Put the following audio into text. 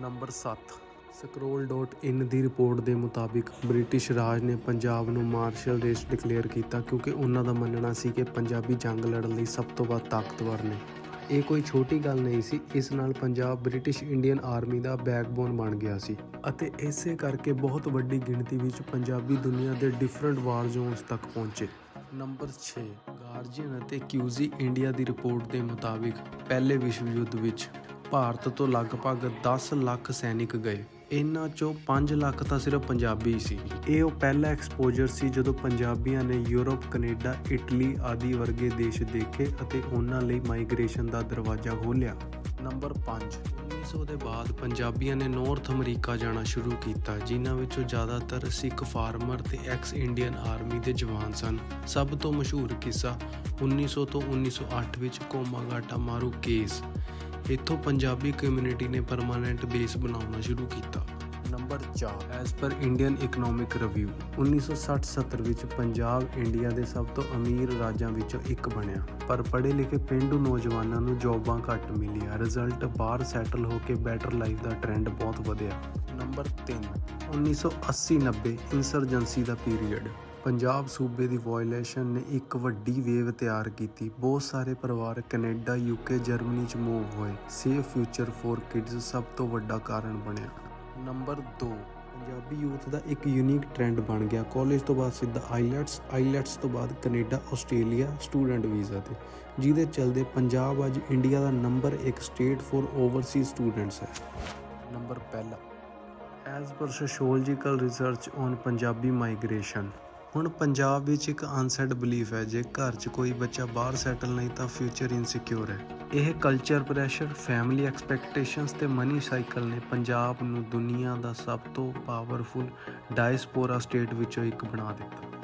Number 7 scroll.in ਦੀ report ਦੇ ਮੁਤਾਬਿਕ British ਰਾਜ ਨੇ ਪੰਜਾਬ ਨੂੰ ਮਾਰਸ਼ਲ ਦੇਸ਼ ਡਿਕਲੇਅਰ ਕੀਤਾ ਕਿਉਂਕਿ ਉਹਨਾਂ ਦਾ ਮੰਨਣਾ ਸੀ ਕਿ ਪੰਜਾਬੀ ਜੰਗ ਲੜਨ ਲਈ ਸਭ ਤੋਂ ਵੱਧ ਤਾਕਤਵਰ ਨੇ। ਇਹ ਕੋਈ ਛੋਟੀ ਗੱਲ ਨਹੀਂ ਸੀ, ਇਸ ਨਾਲ ਪੰਜਾਬ ਬ੍ਰਿਟਿਸ਼ ਇੰਡੀਅਨ ਆਰਮੀ ਦਾ ਬੈਕਬੋਨ ਬਣ ਗਿਆ ਸੀ। ਅਤੇ ਇਸੇ ਕਰਕੇ ਬਹੁਤ ਵੱਡੀ ਗਿਣਤੀ ਵਿੱਚ ਪੰਜਾਬੀ ਦੁਨੀਆ ਦੇ ਡਿਫਰੈਂਟ ਵਾਰ ਜ਼ੋਨਸ ਤੱਕ ਪਹੁੰਚੇ। ਨੰਬਰ 6 ਗਾਰਜੀਅਨ ਅਤੇ ਕਿਊਜ਼ੀ ਇੰਡੀਆ ਦੀ ਰਿਪੋਰਟ ਦੇ ਮੁਤਾਬਿਕ ਪਹਿਲੇ ਵਿਸ਼ਵ ਯੁੱਧ ਵਿੱਚ ਭਾਰਤ ਤੋਂ ਲਗਭਗ 10 ਲੱਖ ਸੈਨਿਕ ਗਏ। ਇਹਨਾਂ ਚੋਂ 5 ਲੱਖ ਤਾਂ ਸਿਰਫ ਪੰਜਾਬੀ ਸੀ। ਇਹ ਉਹ ਪਹਿਲਾ ਐਕਸਪੋਜ਼ਰ ਸੀ ਜਦੋਂ ਪੰਜਾਬੀਆਂ ਨੇ ਯੂਰਪ, ਕੈਨੇਡਾ, ਇਟਲੀ ਆਦਿ ਵਰਗੇ ਦੇਸ਼ ਦੇਖੇ ਅਤੇ ਉਹਨਾਂ ਲਈ ਮਾਈਗ੍ਰੇਸ਼ਨ ਦਾ ਦਰਵਾਜ਼ਾ ਖੋਲ੍ਹਿਆ। ਨੰਬਰ 5 1900 ਦੇ ਬਾਅਦ ਪੰਜਾਬੀਆਂ ਨੇ ਨਾਰਥ ਅਮਰੀਕਾ ਜਾਣਾ ਸ਼ੁਰੂ ਕੀਤਾ, ਜਿਨ੍ਹਾਂ ਵਿੱਚੋਂ ਜ਼ਿਆਦਾਤਰ ਸਿੱਖ ਫਾਰਮਰ ਤੇ ਐਕਸ ਇੰਡੀਅਨ ਆਰਮੀ ਦੇ ਜਵਾਨ ਸਨ। ਸਭ ਤੋਂ ਮਸ਼ਹੂਰ ਕਿੱਸਾ 1900 ਤੋਂ 1908 ਵਿੱਚ ਕੋਮਾਗਾਟਾ ਮਾਰੂ ਕੇਸ। ਇੱਥੋਂ ਪੰਜਾਬੀ ਕਮਿਊਨਿਟੀ ਨੇ ਪਰਮਾਨੈਂਟ ਬੇਸ ਬਣਾਉਣਾ ਸ਼ੁਰੂ ਕੀਤਾ। Number 4 as per Indian economic review 1960-70 ਵਿੱਚ ਪੰਜਾਬ ਇੰਡੀਆ ਦੇ ਸਭ ਤੋਂ ਅਮੀਰ ਰਾਜਾਂ ਵਿੱਚੋਂ ਇੱਕ ਬਣਿਆ। ਪਰ ਪੜ੍ਹੇ ਲਿਖੇ ਪਿੰਡੂ ਨੌਜਵਾਨਾਂ ਨੂੰ ਜੌਬਾਂ ਘੱਟ ਮਿਲੀਆਂ। ਰਿਜ਼ਲਟ ਬਾਹਰ ਸੈਟਲ ਹੋ ਕੇ ਬੈਟਰ ਲਾਈਫ ਦਾ ਟ੍ਰੈਂਡ ਬਹੁਤ ਵਧਿਆ। ਨੰਬਰ 3 1980-90 ਇਨਸਰਜੈਂਸੀ ਦਾ ਪੀਰੀਅਡ। ਪੰਜਾਬ ਸੂਬੇ ਦੀ ਵਾਇਲੇਸ਼ਨ ਨੇ ਇੱਕ ਵੱਡੀ ਵੇਵ ਤਿਆਰ ਕੀਤੀ। ਬਹੁਤ ਸਾਰੇ ਪਰਿਵਾਰ ਕੈਨੇਡਾ, ਯੂਕੇ, ਜਰਮਨੀ ਚ ਮੂਵ ਹੋਏ। ਸੇਫ ਫਿਊਚਰ ਫॉर ਕਿਡਜ਼ ਸਭ ਤੋਂ ਵੱਡਾ ਕਾਰਨ ਬਣਿਆ। ਨੰਬਰ 2 ਪੰਜਾਬੀ ਯੂਥ ਦਾ ਇੱਕ ਯੂਨੀਕ ਟ੍ਰੈਂਡ ਬਣ ਗਿਆ। ਕਾਲਜ ਤੋਂ ਬਾਅਦ ਸਿੱਧਾ ਆਈਲੈਟਸ ਆਈਲੈਟਸ ਤੋਂ ਬਾਅਦ ਕੈਨੇਡਾ, ਆਸਟ੍ਰੇਲੀਆ ਸਟੂਡੈਂਟ ਵੀਜ਼ਾ ਤੇ, ਜਿਹਦੇ ਚਲਦੇ ਪੰਜਾਬ ਅੱਜ India the number 1 state for overseas students ਹੈ। ਨੰਬਰ ਪਹਿਲਾ as per sociological research on Punjabi migration. ਹੁਣ ਪੰਜਾਬ ਵਿੱਚ ਇੱਕ ਅਨਸੈਡ ਬਲੀਫ ਹੈ, ਜੇ ਘਰ 'ਚ ਕੋਈ ਬੱਚਾ ਬਾਹਰ ਸੈਟਲ ਨਹੀਂ ਤਾਂ ਫਿਊਚਰ ਇਨਸਿਕਿਉਰ ਹੈ। ਇਹ ਕਲਚਰ ਪ੍ਰੈਸ਼ਰ ਫੈਮਿਲੀ ਐਕਸਪੈਕਟੇਸ਼ਨਸ ਤੇ ਮਨੀ ਸਾਈਕਲ ਨੇ ਪੰਜਾਬ ਨੂੰ ਦੁਨੀਆ ਦਾ ਸਭ ਤੋਂ ਪਾਵਰਫੁਲ ਡਾਇਸਪੋਰਾ ਸਟੇਟ ਵਿੱਚੋਂ ਇੱਕ ਬਣਾ ਦਿੱਤਾ।